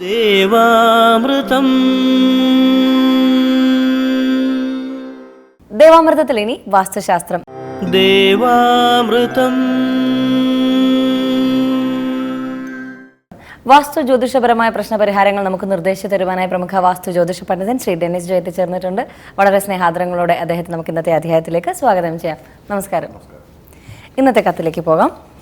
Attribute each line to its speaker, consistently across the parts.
Speaker 1: ദേവാമൃതം.
Speaker 2: ദേവാമൃതത്തിൽ ഇനി വാസ്തുശാസ്ത്രം.
Speaker 1: ദേവാമൃതം.
Speaker 2: വാസ്തു ജ്യോതിഷപരമായ പ്രശ്നപരിഹാരങ്ങൾ നമുക്ക് നിർദ്ദേശിച്ചു തരുവാനായി പ്രമുഖ വാസ്തു ജ്യോതിഷ പണ്ഡിതൻ ശ്രീ ഡെന്നിസ് ജോ എത്തിച്ചേർന്നിട്ടുണ്ട് വളരെ സ്നേഹാദരങ്ങളോടെ അദ്ദേഹത്തെ നമുക്ക് ഇന്നത്തെ അധ്യായത്തിലേക്ക് സ്വാഗതം ചെയ്യാം. നമസ്കാരം. ഇന്നത്തെ കത്തിലേക്ക് പോകാം.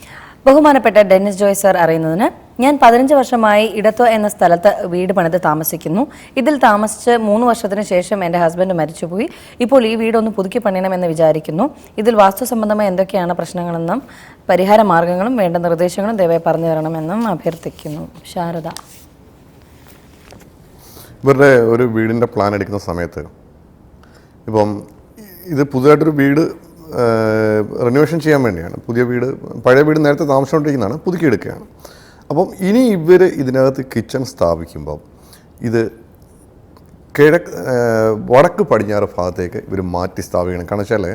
Speaker 2: ബഹുമാനപ്പെട്ട ഡെന്നിസ് ജോയ് സർ അറിയുന്നതിന് ഞാൻ പതിനഞ്ച് വർഷമായി ഇടത്തോ എന്ന സ്ഥലത്ത് വീട് പണിത് താമസിക്കുന്നു. ഇതിൽ താമസിച്ച് മൂന്ന് വർഷത്തിന് ശേഷം എന്റെ ഹസ്ബൻഡ് മരിച്ചുപോയി. ഇപ്പോൾ ഈ വീടൊന്ന് പുതുക്കി പണിയണമെന്ന് വിചാരിക്കുന്നു. ഇതിൽ വാസ്തു സംബന്ധമായ എന്തൊക്കെയാണ് പ്രശ്നങ്ങളെന്നും പരിഹാര മാർഗങ്ങളും വേണ്ട നിർദ്ദേശങ്ങളും ദയവായി പറഞ്ഞു തരണമെന്നും അഭ്യർത്ഥിക്കുന്നു. ശാരദ.
Speaker 3: ഇവരുടെ ഒരു വീടിന്റെ പ്ലാൻ എടുക്കുന്ന സമയത്ത് ഇപ്പം ഇത് പുതുതായിട്ടൊരു വീട് റിനോവേഷൻ ചെയ്യാൻ വേണ്ടിയാണ്. പുതിയ വീട് പഴയ വീട് നേരത്തെ താമസിച്ചുകൊണ്ടിരിക്കുന്നതാണ് പുതുക്കിയെടുക്കുകയാണ്. അപ്പം ഇനി ഇവർ ഇതിനകത്ത് കിച്ചൺ സ്ഥാപിക്കുമ്പം ഇത് കിഴക്ക് വടക്ക് പടിഞ്ഞാറ് ഭാഗത്തേക്ക് ഇവർ മാറ്റി സ്ഥാപിക്കണം. കാരണം വെച്ചാൽ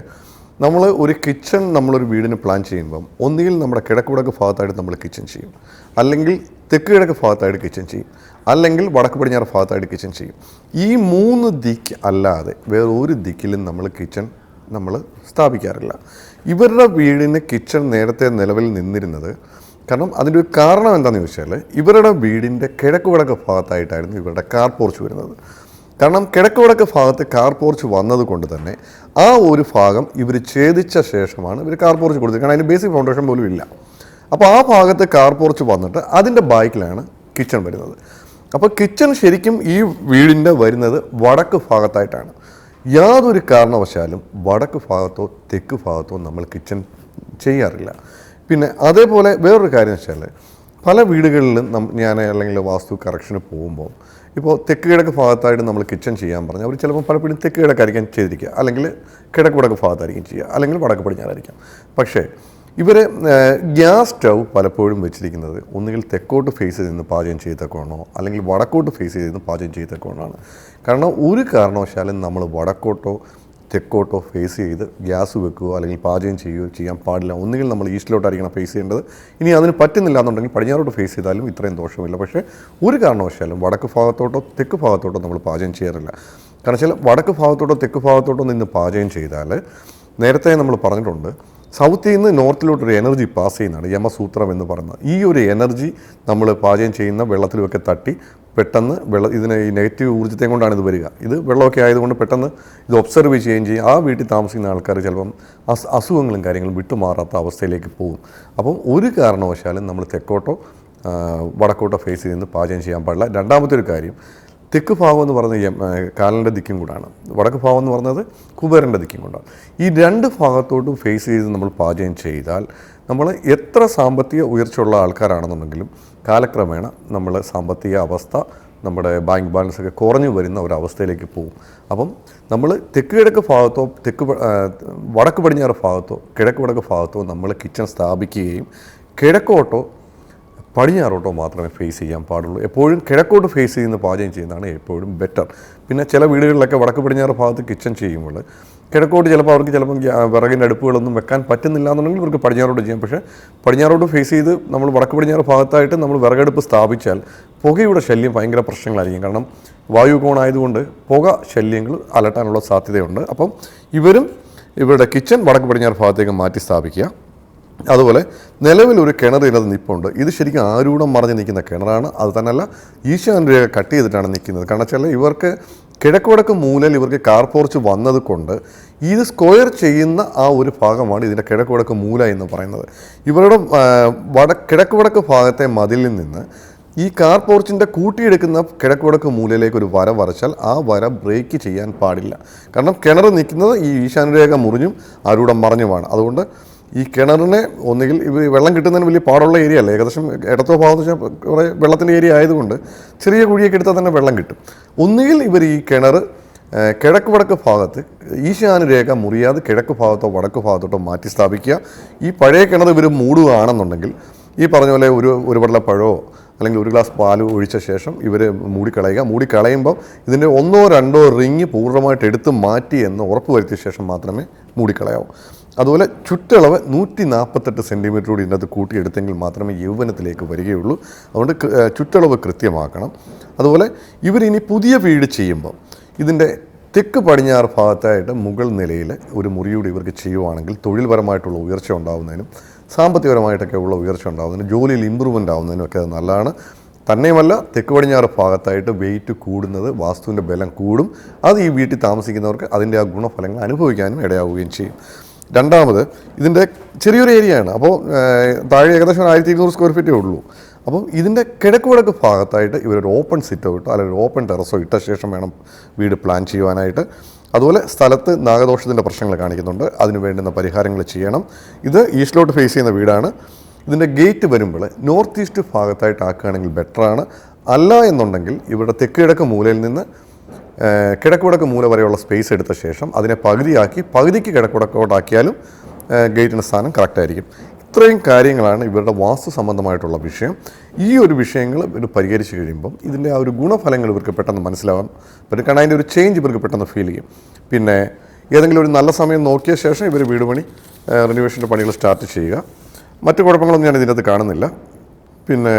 Speaker 3: നമ്മൾ ഒരു കിച്ചൺ നമ്മളൊരു വീടിന് പ്ലാൻ ചെയ്യുമ്പം ഒന്നുകിൽ നമ്മുടെ കിഴക്ക് വടക്ക് ഭാഗത്തായിട്ട് നമ്മൾ കിച്ചൺ ചെയ്യും. അല്ലെങ്കിൽ തെക്ക് കിഴക്ക് ഭാഗത്തായിട്ട് കിച്ചൺ ചെയ്യും. അല്ലെങ്കിൽ വടക്ക് പടിഞ്ഞാറ് ഭാഗത്തായിട്ട് കിച്ചൺ ചെയ്യും. ഈ മൂന്ന് ദിക്ക് അല്ലാതെ വേറെ ഒരു ദിക്കിലും നമ്മൾ കിച്ചൺ നമ്മൾ സ്ഥാപിക്കാറില്ല. ഇവരുടെ വീടിന് കിച്ചൺ നേരത്തെ നിലവിൽ നിന്നിരുന്നത് കാരണം അതിന്റെ ഒരു കാരണം എന്താണെന്ന് ചോദിച്ചാൽ ഇവരുടെ വീടിന്റെ കിഴക്ക് വടക്ക് ഭാഗത്തായിട്ടായിരുന്നു ഇവരുടെ കാർ പോർച്ച് വരുന്നത്. കാരണം കിഴക്ക് വടക്ക് ഭാഗത്ത് കാർ പോർച്ച് വന്നതുകൊണ്ട് തന്നെ ആ ഒരു ഭാഗം ഇവർ ഛേദിച്ച ശേഷമാണ് ഇവർ കാർ പോർച്ച് കൊടുത്തത്. കാരണം അതിന് ബേസിക് ഫൗണ്ടേഷൻ പോലും ഇല്ല. അപ്പോൾ ആ ഭാഗത്ത് കാർ പോർച്ച് വന്നിട്ട് അതിന്റെ ബാക്കിലാണ് കിച്ചൺ വരുന്നത്. അപ്പോൾ കിച്ചൺ ശരിക്കും ഈ വീടിന്റെ വരുന്നത് വടക്ക് ഭാഗത്തായിട്ടാണ്. യാതൊരു കാരണവശാലും വടക്ക് ഭാഗത്തോ തെക്ക് ഭാഗത്തോ നമ്മൾ കിച്ചൺ ചെയ്യാറില്ല. പിന്നെ അതേപോലെ വേറൊരു കാര്യം വെച്ചാൽ പല വീടുകളിലും ഞാൻ അല്ലെങ്കിൽ വാസ്തു കറക്ഷന് പോകുമ്പോൾ ഇപ്പോൾ തെക്ക് കിഴക്ക് ഭാഗത്തായിട്ട് നമ്മൾ കിച്ചൺ ചെയ്യാൻ പറഞ്ഞാൽ അവർ ചിലപ്പോൾ പലപ്പോഴും തെക്ക് കിഴക്കായിരിക്കാം ചെയ്തിരിക്കുക. അല്ലെങ്കിൽ കിഴക്ക് വടക്ക് ഭാഗത്തായിരിക്കും ചെയ്യുക. അല്ലെങ്കിൽ വടക്ക് പടിഞ്ഞാറായിരിക്കാം. പക്ഷേ ഇവർ ഗ്യാസ് സ്റ്റൗ പലപ്പോഴും വെച്ചിരിക്കുന്നത് ഒന്നുകിൽ തെക്കോട്ട് ഫേസ് ചെയ്ത് പാചകം ചെയ്തക്കോണോ അല്ലെങ്കിൽ വടക്കോട്ട് ഫേസ് ചെയ്ത് പാചകം ചെയ്തക്കോണാണ് കാരണം ഒരു കാരണവശാലും നമ്മൾ വടക്കോട്ടോ തെക്കോട്ടോ ഫേസ് ചെയ്ത് ഗ്യാസ് വെക്കുകയോ അല്ലെങ്കിൽ പാചകം ചെയ്യുകയോ ചെയ്യാൻ പാടില്ല. ഒന്നുകിൽ നമ്മൾ ഈസ്റ്റിലോട്ടായിരിക്കണം ഫേസ് ചെയ്യേണ്ടത്. ഇനി അതിന് പറ്റുന്നില്ല എന്നുണ്ടെങ്കിൽ പടിഞ്ഞാറോട്ട് ഫേസ് ചെയ്താലും ഇത്രയും ദോഷമില്ല. പക്ഷേ ഒരു കാരണവശാലും വടക്ക് ഭാഗത്തോട്ടോ തെക്ക് ഭാഗത്തോട്ടോ നമ്മൾ പാചകം ചെയ്യാറില്ല. കാരണം വെച്ചാൽ വടക്ക് ഭാഗത്തോട്ടോ തെക്ക് ഭാഗത്തോട്ടോ നിന്ന് പാചകം ചെയ്താൽ നേരത്തെ നമ്മൾ പറഞ്ഞിട്ടുണ്ട് സൗത്തിൽ നിന്ന് നോർത്തിലോട്ടൊരു എനർജി പാസ് ചെയ്യുന്നതാണ് യമസൂത്രം എന്ന് പറയുന്നത്. ഈ ഒരു എനർജി നമ്മൾ പാചകം ചെയ്യുന്ന വെള്ളത്തിലുമൊക്കെ തട്ടി പെട്ടെന്ന് വെള്ള ഇതിന് ഈ നെഗറ്റീവ് ഊർജത്തെ കൊണ്ടാണ് ഇത് വരിക. ഇത് വെള്ളമൊക്കെ ആയതുകൊണ്ട് പെട്ടെന്ന് ഇത് ഒബ്സർവ് ചെയ്യുകയും ചെയ്യും. ആ വീട്ടിൽ താമസിക്കുന്ന ആൾക്കാർ ചിലപ്പം അസ് അസുഖങ്ങളും കാര്യങ്ങളും വിട്ടുമാറാത്ത അവസ്ഥയിലേക്ക് പോകും. അപ്പം ഒരു കാരണവശാലും നമ്മൾ തെക്കോട്ടോ വടക്കോട്ടോ ഫേസ് ചെയ്ത് പാചകം ചെയ്യാൻ പാടില്ല. രണ്ടാമത്തെ ഒരു കാര്യം തെക്ക് ഭാഗം എന്ന് യം- കാലിന്റെ ദിക്കും കൂടാണ്. വടക്ക് ഭാഗം എന്ന് പറയുന്നത് കുബേരന്റെ ദിക്കും കൂടാണ് ഈ രണ്ട് ഭാഗത്തോട്ടും ഫേസ് ചെയ്ത് നമ്മൾ പാചകം ചെയ്താൽ നമ്മൾ എത്ര സാമ്പത്തിക ഉയർച്ചയുള്ള ആൾക്കാരാണെന്നുണ്ടെങ്കിലും കാലക്രമേണ നമ്മൾ സാമ്പത്തിക അവസ്ഥ നമ്മുടെ ബാങ്ക് ബാലൻസ് ഒക്കെ കുറഞ്ഞു വരുന്ന ഒരു അവസ്ഥയിലേക്ക് പോകും. അപ്പം നമ്മൾ തെക്ക് കിഴക്ക് ഭാഗത്തോ തെക്ക് വടക്ക് പടിഞ്ഞാറ് ഭാഗത്തോ കിഴക്ക് വടക്ക് ഭാഗത്തോ നമ്മൾ കിച്ചൺ സ്ഥാപിക്കുകയും കിഴക്കോട്ടോ പടിഞ്ഞാറോട്ടോ മാത്രമേ ഫേസ് ചെയ്യാൻ പാടുള്ളൂ. എപ്പോഴും കിഴക്കോട്ട് ഫേസ് ചെയ്യുന്ന പാചകം ചെയ്യുന്നതാണ് എപ്പോഴും ബെറ്റർ പിന്നെ ചില വീടുകളിലൊക്കെ വടക്ക് പടിഞ്ഞാറ് ഭാഗത്ത് കിച്ചൺ ചെയ്യുമ്പോൾ കിഴക്കോട്ട് ചിലപ്പോൾ അവർക്ക് ചിലപ്പം വിറകിന്റെ അടുപ്പുകളൊന്നും വെക്കാൻ പറ്റുന്നില്ല എന്നുണ്ടെങ്കിൽ ഇവർക്ക് പടിഞ്ഞാറോട്ട് ചെയ്യാം. പക്ഷേ പടിഞ്ഞാറോട്ട് ഫേസ് ചെയ്ത് നമ്മൾ വടക്ക് പടിഞ്ഞാറ് ഭാഗത്തായിട്ട് നമ്മൾ വിറകടുപ്പ് സ്ഥാപിച്ചാൽ പുകയുടെ ശല്യം ഭയങ്കര പ്രശ്നങ്ങളായിരിക്കും. കാരണം വായു കോണായതുകൊണ്ട് പുക ശല്യങ്ങൾ അലട്ടാനുള്ള സാധ്യതയുണ്ട്. അപ്പം ഇവരും ഇവരുടെ കിച്ചൺ വടക്ക് പടിഞ്ഞാറ് ഭാഗത്തേക്ക് മാറ്റി സ്ഥാപിക്കുക. അതുപോലെ നിലവിൽ ഒരു കിണർ ഇതിനകത്ത് നിൽപ്പുണ്ട് ഇത് ശരിക്കും ആരൂഢം മറിഞ്ഞ് നിൽക്കുന്ന കിണറാണ്. അത് തന്നെയല്ല ഈശാൻ കട്ട് ചെയ്തിട്ടാണ് നിൽക്കുന്നത്. കാരണം വെച്ചാൽ ഇവർക്ക് കിഴക്കുവടക്ക് മൂലയിൽ ഇവർക്ക് കാർ പോർച്ച് വന്നത് കൊണ്ട് ഇത് സ്ക്വയർ ചെയ്യുന്ന ആ ഒരു ഭാഗമാണ് ഇതിന്റെ കിഴക്കുവടക്ക് മൂല എന്ന് പറയുന്നത്. ഇവരുടെ വട കിഴക്കുവടക്ക് ഭാഗത്തെ മതിലിൽ നിന്ന് ഈ കാർ പോർച്ചിന്റെ കൂട്ടിയെടുക്കുന്ന കിഴക്കുവടക്ക് മൂലയിലേക്ക് ഒരു വര വരച്ചാൽ ആ വര ബ്രേക്ക് ചെയ്യാൻ പാടില്ല. കാരണം കിണർ നിൽക്കുന്നത് ഈ ഈശാനരേഖ മുറിഞ്ഞും ആരൂടം മറിഞ്ഞുമാണ്. അതുകൊണ്ട് ഈ കിണറിനെ ഒന്നുകിൽ ഇവർ വെള്ളം കിട്ടുന്നതിന് വലിയ പാടുള്ള ഏരിയ അല്ല. ഏകദേശം ഇടത്തോ ഭാഗത്ത് വെച്ചാൽ കുറേ വെള്ളത്തിന്റെ ഏരിയ ആയതുകൊണ്ട് ചെറിയ കുഴിയൊക്കെ എടുത്താൽ തന്നെ വെള്ളം കിട്ടും. ഒന്നുകിൽ ഇവർ ഈ കിണർ കിഴക്ക് വടക്ക് ഭാഗത്ത് ഈശാനുരേഖ മുറിയാതെ കിഴക്ക് ഭാഗത്തോ വടക്ക് ഭാഗത്തോട്ടോ മാറ്റി സ്ഥാപിക്കുക. ഈ പഴയ കിണർ ഇവർ മൂടുകയാണെന്നുണ്ടെങ്കിൽ ഈ പറഞ്ഞ പോലെ ഒരു ഒരു വെള്ള പഴമോ അല്ലെങ്കിൽ ഒരു ഗ്ലാസ് പാൽ ഒഴിച്ച ശേഷം ഇവർ മൂടിക്കളയുക. മൂടിക്കളയുമ്പോൾ ഇതിന്റെ ഒന്നോ രണ്ടോ റിങ് പൂർണമായിട്ട് എടുത്ത് മാറ്റി എന്ന് ഉറപ്പ് വരുത്തിയ ശേഷം മാത്രമേ മൂടിക്കളയാവൂ. അതുപോലെ ചുറ്റളവ് നൂറ്റി നാൽപ്പത്തെട്ട് സെന്റിമീറ്റർ കൂടി ഇതിനകത്ത് കൂട്ടിയെടുത്തെങ്കിൽ മാത്രമേ യൗവനത്തിലേക്ക് വരികയുള്ളൂ. അതുകൊണ്ട് ചുറ്റളവ് കൃത്യമാക്കണം. അതുപോലെ ഇവരിനി പുതിയ വീട് ചെയ്യുമ്പോൾ ഇതിന്റെ തെക്ക് പടിഞ്ഞാറ് ഭാഗത്തായിട്ട് മുകൾ നിലയിൽ ഒരു മുറിയൂടി ഇവർക്ക് ചെയ്യുവാണെങ്കിൽ തൊഴിൽപരമായിട്ടുള്ള ഉയർച്ച ഉണ്ടാകുന്നതിനും സാമ്പത്തികപരമായിട്ടൊക്കെ ഉള്ള ഉയർച്ച ഉണ്ടാകുന്നതിനും ജോലിയിൽ ഇമ്പ്രൂവ്മെന്റ് ആവുന്നതിനും ഒക്കെ അത് നല്ലതാണ്. തന്നെയുമല്ല തെക്ക് പടിഞ്ഞാറ് ഭാഗത്തായിട്ട് വെയിറ്റ് കൂടുന്നത് വാസ്തുവിന്റെ ബലം കൂടും. അത് ഈ വീട്ടിൽ താമസിക്കുന്നവർക്ക് അതിന്റെ ആ ഗുണഫലങ്ങൾ അനുഭവിക്കാനും ഇടയാവുകയും ചെയ്യും. രണ്ടാമത് ഇതിന്റെ ചെറിയൊരു ഏരിയയാണ് അപ്പോൾ താഴെ ഏകദേശം ആയിരത്തി ഇരുന്നൂറ് സ്ക്വയർ ഫീറ്റേ ഉള്ളൂ. അപ്പം ഇതിന്റെ കിഴക്ക് വടക്ക് ഭാഗത്തായിട്ട് ഇവരൊരു ഓപ്പൺ സിറ്റോ ഇട്ടോ അല്ലെങ്കിൽ ഓപ്പൺ ടെറസോ ഇട്ട ശേഷം വേണം വീട് പ്ലാൻ ചെയ്യുവാനായിട്ട്. അതുപോലെ സ്ഥലത്ത് നാഗദോഷത്തിന്റെ പ്രശ്നങ്ങൾ കാണിക്കുന്നുണ്ട്. അതിന് വേണ്ടുന്ന പരിഹാരങ്ങൾ ചെയ്യണം. ഇത് ഈസ്റ്റിലോട്ട് ഫേസ് ചെയ്യുന്ന വീടാണ്. ഇതിന്റെ ഗേറ്റ് വരുമ്പോൾ നോർത്ത് ഈസ്റ്റ് ഭാഗത്തായിട്ട് ആക്കുകയാണെങ്കിൽ ബെറ്ററാണ് അല്ല എന്നുണ്ടെങ്കിൽ ഇവിടെ തെക്ക് കിഴക്ക് മൂലയിൽ നിന്ന് കിഴക്ക് മൂല വരെയുള്ള സ്പേസ് എടുത്ത ശേഷം അതിനെ പകുതിയാക്കി പകുതിക്ക് കിടക്കുടക്കോട്ടാക്കിയാലും ഗേറ്റിന്റെ സ്ഥാനം കറക്റ്റായിരിക്കും ഇത്രയും കാര്യങ്ങളാണ് ഇവരുടെ വാസ്തു സംബന്ധമായിട്ടുള്ള വിഷയം. ഈ ഒരു വിഷയങ്ങൾ ഇവർ പരിഹരിച്ചു കഴിയുമ്പം ഇതിന്റെ ആ ഒരു ഗുണഫലങ്ങൾ ഇവർക്ക് പെട്ടെന്ന് മനസ്സിലാവാൻ പിന്നെ കാരണം അതിന്റെ ഒരു ചേഞ്ച് ഇവർക്ക് പെട്ടെന്ന് ഫീൽ ചെയ്യും. പിന്നെ ഏതെങ്കിലും ഒരു നല്ല സമയം നോക്കിയ ശേഷം ഇവർ വീട് പണി റിനോവേഷന്റെ പണികൾ സ്റ്റാർട്ട് ചെയ്യുക. മറ്റു കുഴപ്പങ്ങളൊന്നും ഞാൻ ഇതിനകത്ത് കാണുന്നില്ല. പിന്നെ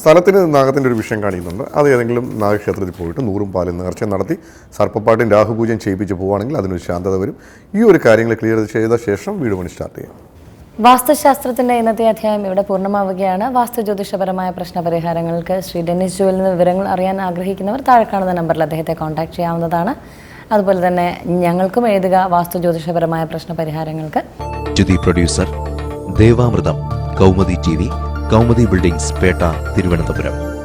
Speaker 3: സ്ഥലത്തിന് നാഗത്തിന്റെ ഒരു വിഷയം കാണിക്കുന്നുണ്ട്. അത് ഏതെങ്കിലും നാഗക്ഷേത്രത്തിൽ പോയിട്ട് നൂറും പാലും നേർച്ച നടത്തി സർപ്പപ്പാട്ടും രാഹുപൂജയും ചെയ്യിപ്പിച്ച് പോവുകയാണെങ്കിൽ അതിനൊരു ശാന്തത വരും. ഈ ഒരു കാര്യങ്ങൾ ക്ലിയർ ചെയ്ത ശേഷം വീട് പണി സ്റ്റാർട്ട് ചെയ്യാം.
Speaker 2: വാസ്തുശാസ്ത്രത്തിന്റെ ഇന്നത്തെ അധ്യായം ഇവിടെ പൂർണമാവുകയാണ്. വാസ്തു ജ്യോതിഷപരമായ പ്രശ്നപരിഹാരങ്ങൾക്ക് ശ്രീ ഡെന്നിസ് ജോലിൽ നിന്ന് വിവരങ്ങൾ അറിയാൻ ആഗ്രഹിക്കുന്നവർ താഴെ കാണുന്ന നമ്പറിൽ അദ്ദേഹത്തെ കോൺടാക്ട് ചെയ്യാവുന്നതാണ്. അതുപോലെ തന്നെ ഞങ്ങൾക്കും എഴുതുക വാസ്തു ജ്യോതിഷപരമായ
Speaker 1: പ്രശ്നപരിഹാരങ്ങൾക്ക് producer Devamritham Kaumudi T V Kaumudi buildings Pettah Thiruvananthapuram.